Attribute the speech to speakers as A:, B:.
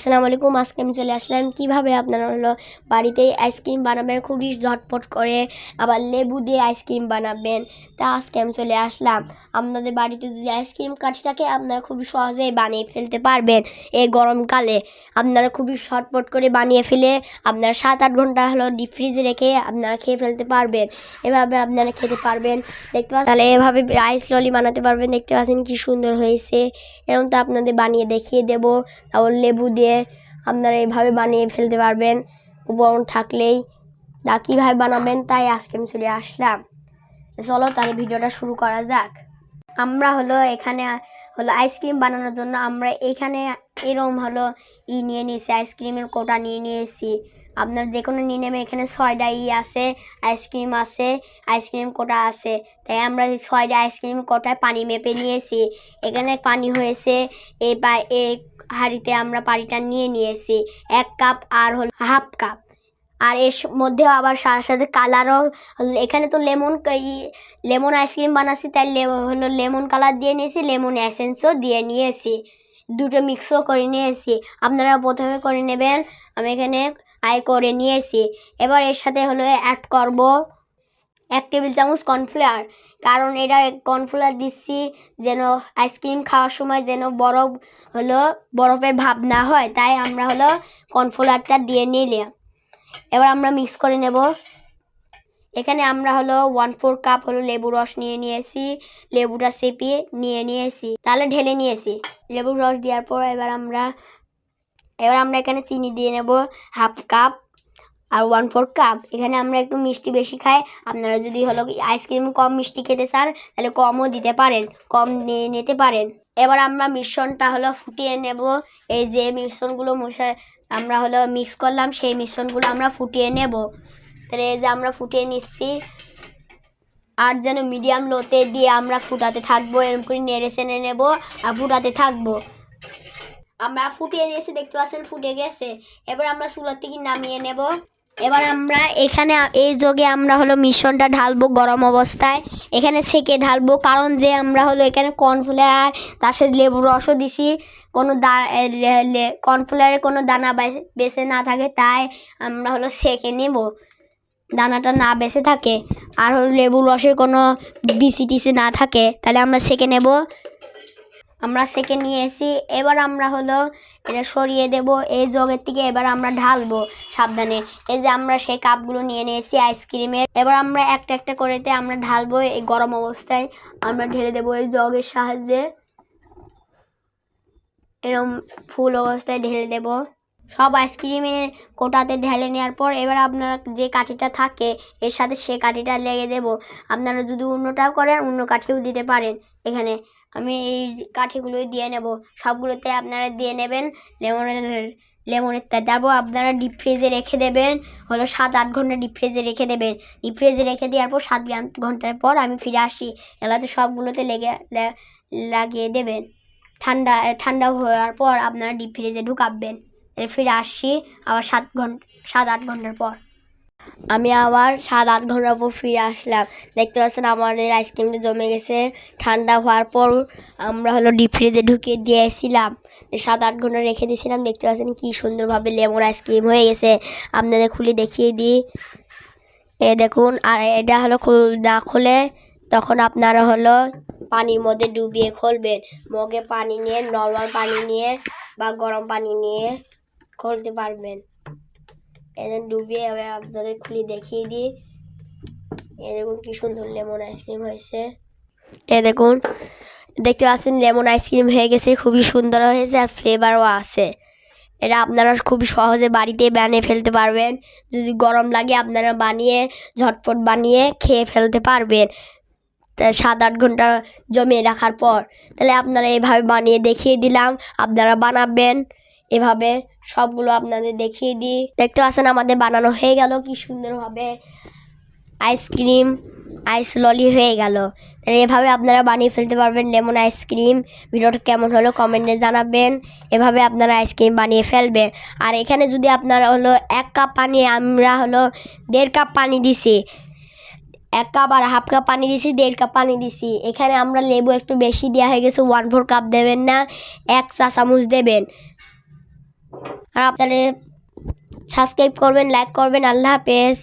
A: আসসালামু আলাইকুম, আজকে আমি চলে আসলাম কীভাবে আপনারা হলো বাড়িতে আইসক্রিম বানাবেন, খুবই ঝটপট করে আবার লেবু দিয়ে আইসক্রিম বানাবেন। তা আজকে আমি চলে আসলাম। আপনাদের বাড়িতে যদি আইসক্রিম কাঠি থাকে, আপনারা খুবই সহজেই বানিয়ে ফেলতে পারবেন এই গরমকালে আপনারা খুবই ঝটপট করে বানিয়ে ফেলে আপনারা সাত আট ঘণ্টা হলো ডিপ ফ্রিজে রেখে আপনারা খেয়ে ফেলতে পারবেন। এভাবে আপনারা খেতে পারবেন। দেখতে পাচ্ছেন? তাহলে এভাবে আইস ললি বানাতে পারবেন। দেখতে পাচ্ছেন কি সুন্দর হয়েছে। এরকম তো আপনাদের বানিয়ে দেখিয়ে দেবো। তারপর লেবু দিয়ে আপনারা এইভাবে বানিয়ে ফেলতে পারবেন। উপকরণ থাকলেই তা কীভাবে বানাবেন তাই আজকে আমি চলে আসলাম। চলো তাহলে ভিডিওটা শুরু করা যাক। আমরা হলো এখানে হলো আইসক্রিম বানানোর জন্য আমরা এখানে এরম হলো ই নিয়ে নিয়েছি, আইসক্রিমের কোটা নিয়ে নিয়েছি। আপনার যে কোনো নিয়ে নেবেন এখানে ছয়টা ই আছে আইসক্রিম আছে আইসক্রিম কোটা আছে। তাই আমরা ছয়টা আইসক্রিম কোটায় পানি মেপে নিয়েছি। এখানে পানি হয়েছে এই বা এই হাঁড়িতে আমরা পানিটা নিয়ে নিয়েছি। এক কাপ আর হল, হাফ কাপ। আর এর মধ্যেও আবার সাথে কালারও, এখানে তো লেমন লেমন আইসক্রিম বানাচ্ছি, তাই হলো লেমন কালার দিয়ে নিয়েছি, লেমন এসেন্সও দিয়ে নিয়েছি। দুটো মিক্সও করে নিয়েছি। আপনারা প্রথমে করে নেবেন, আমি এখানে আই করে নিয়েছি। এবার এর সাথে হলো অ্যাড করব এক টেবিল চামচ কর্নফ্লাওয়ার। কারণ এটা কর্নফ্লাওয়ার দিচ্ছি যেন আইসক্রিম খাওয়ার সময় যেন বরফ হলো বরফের ভাব না হয়। তাই আমরা হলো কর্নফ্লাওয়ারটা দিয়ে নিলাম। এবার আমরা মিক্স করে নেব। এখানে আমরা হলো ওয়ান ফোর কাপ হলো লেবু রস নিয়ে নিয়েছি। লেবুটা চেপিয়ে নিয়ে নিয়েছি। তাহলে ঢেলে নিয়েছি। লেবুর রস দেওয়ার পর এবার আমরা এবার আমরা এখানে চিনি দিয়ে নেব হাফ কাপ আর ওয়ান ফোর কাপ এখানে আমরা একটু মিষ্টি বেশি খাই। আপনারা যদি হলো আইসক্রিম কম মিষ্টি খেতে চান, তাহলে কমও দিতে পারেন, কম নিয়ে নিতে পারেন। এবার আমরা মিশ্রণটা হলো ফুটিয়ে নেব। এই যে মিশ্রণগুলো মশা আমরা হলো মিক্স করলাম, সেই মিশ্রণগুলো আমরা ফুটিয়ে নেব। তাহলে এই যে আমরা ফুটিয়ে নিচ্ছি। আর যেন মিডিয়াম লোতে দিয়ে আমরা ফুটাতে থাকব, এরকম করে নেড়ে চেড়ে নেব আর ফুটাতে থাকব। আমরা ফুটিয়ে নিয়েছি দেখতে পাচ্ছেন, ফুটে গেছে। এবার আমরা চুলার থেকে নামিয়ে নেব। এবার আমরা এখানে, এই যোগে আমরা হলো মিশ্রণটা ঢালবো গরম অবস্থায়। এখানে সেকে ঢালবো, কারণ যে আমরা হলো এখানে কর্নফ্লেয়ার তার সাথে লেবু রসও দিছি। কোনো দা কর্নফ্লাওয়ারে কোনো দানা বেছে- বেছে না থাকে, তাই আমরা হলো সেকে নেব। দানাটা না বেঁচে থাকে, আর হলো লেবুর রসের কোনো বিসি টিসি না থাকে, তাহলে আমরা সেকে নেব। আমরা সেকে নিয়ে এসি এবার আমরা হলো এটা সরিয়ে দেব। এই জগের থেকে এবার আমরা ঢালবো সাবধানে। এই যে আমরা সেই কাপগুলো নিয়ে নিয়েছি আইসক্রিমের। এবার আমরা একটা একটা করেতে আমরা ঢালবো এই গরম অবস্থায়। আমরা ঢেলে দেবো এই জগের সাহায্যে। এরম ফুল অবস্থায় ঢেলে দেব। সব আইসক্রিমের কোটাতে ঢেলে নেওয়ার পর এবার আপনারা যে কাঠিটা থাকে, এর সাথে সে কাঠিটা লেগে দেব। আপনারা যদি অন্যটাও করেন, অন্য কাঠিও দিতে পারেন এখানে। আমি এই কাঠিগুলোই দিয়ে নেব। সবগুলোতে আপনারা দিয়ে নেবেন। লেমনের লেমনের তারপর আপনারা ডিপ ফ্রিজে রেখে দেবেন। হলো সাত আট ঘণ্টা ডিপ ফ্রিজে রেখে দেবেন। ডিপ ফ্রিজে রেখে দেওয়ার পর সাত ঘণ্টার পর আমি ফিরে আসি। এলাতে সবগুলোতে লেগে লাগিয়ে দেবেন। ঠান্ডা ঠান্ডা হওয়ার পর আপনারা ডিপ ফ্রিজে ঢুকাবেন। ফিরে আসছি আবার সাত ঘণ্টা, সাত আট ঘণ্টার পর। আমি আবার সাত আট ঘণ্টার পর ফিরে আসলাম। দেখতে পাচ্ছেন আমাদের আইসক্রিমটা জমে গেছে। ঠান্ডা হওয়ার পর আমরা হলো ডিপ ফ্রিজে ঢুকিয়ে দিয়েছিলাম সাত আট ঘণ্টা রেখে দিয়েছিলাম, দেখতে পাচ্ছেন কি সুন্দরভাবে লেমন আইসক্রিম হয়ে গেছে। আপনাদের খুলে দেখিয়ে দিই। এ দেখুন, আর এটা হলো না খুলে তখন আপনারা হলো পানির মধ্যে ডুবিয়ে খুলবেন। মগে পানি নিয়ে নর্মাল পানি নিয়ে বা গরম পানি নিয়ে খুলতে পারবেন। এদের ডুবিয়ে আমি আপনাদের খুলে দেখিয়ে দিই। এ দেখুন কি সুন্দর লেমন আইসক্রিম হয়েছে। এ দেখুন, দেখতে পাচ্ছেন লেমন আইসক্রিম হয়ে গেছে, খুবই সুন্দর হয়েছে আর ফ্লেভারও আছে। এটা আপনারা খুবই সহজে বাড়িতে বানিয়ে ফেলতে পারবেন। যদি গরম লাগে আপনারা বানিয়ে, ঝটপট বানিয়ে খেয়ে ফেলতে পারবেন। সাত আট ঘণ্টা জমিয়ে রাখার পর। তাহলে আপনারা এভাবে বানিয়ে দেখিয়ে দিলাম, আপনারা বানাবেন এভাবে। সবগুলো আপনাদের দেখিয়ে দিই। দেখতে পাচ্ছেন আমাদের বানানো হয়ে গেল, কি সুন্দরভাবে আইসক্রিম আইস ললি হয়ে গেল। তাহলে এভাবে আপনারা বানিয়ে ফেলতে পারবেন লেমন আইসক্রিম ভিডিওটা কেমন হলো কমেন্টে জানাবেন। এভাবে আপনারা আইসক্রিম বানিয়ে ফেলবেন। আর এখানে যদি আপনারা হলো এক কাপ পানি, আমরা হলো দেড় কাপ পানি দিছি। এক কাপ আর হাফ কাপ পানি দিছি, দেড় কাপ পানি দিছি। এখানে আমরা লেবু একটু বেশি দেওয়া হয়ে গেছে ওয়ান ফোর কাপ দেবেন না, এক চা চামচ দেবেন। আর আপনারা সাবস্ক্রাইব করবেন লাইক করবেন। আল্লাহ হাফেজ।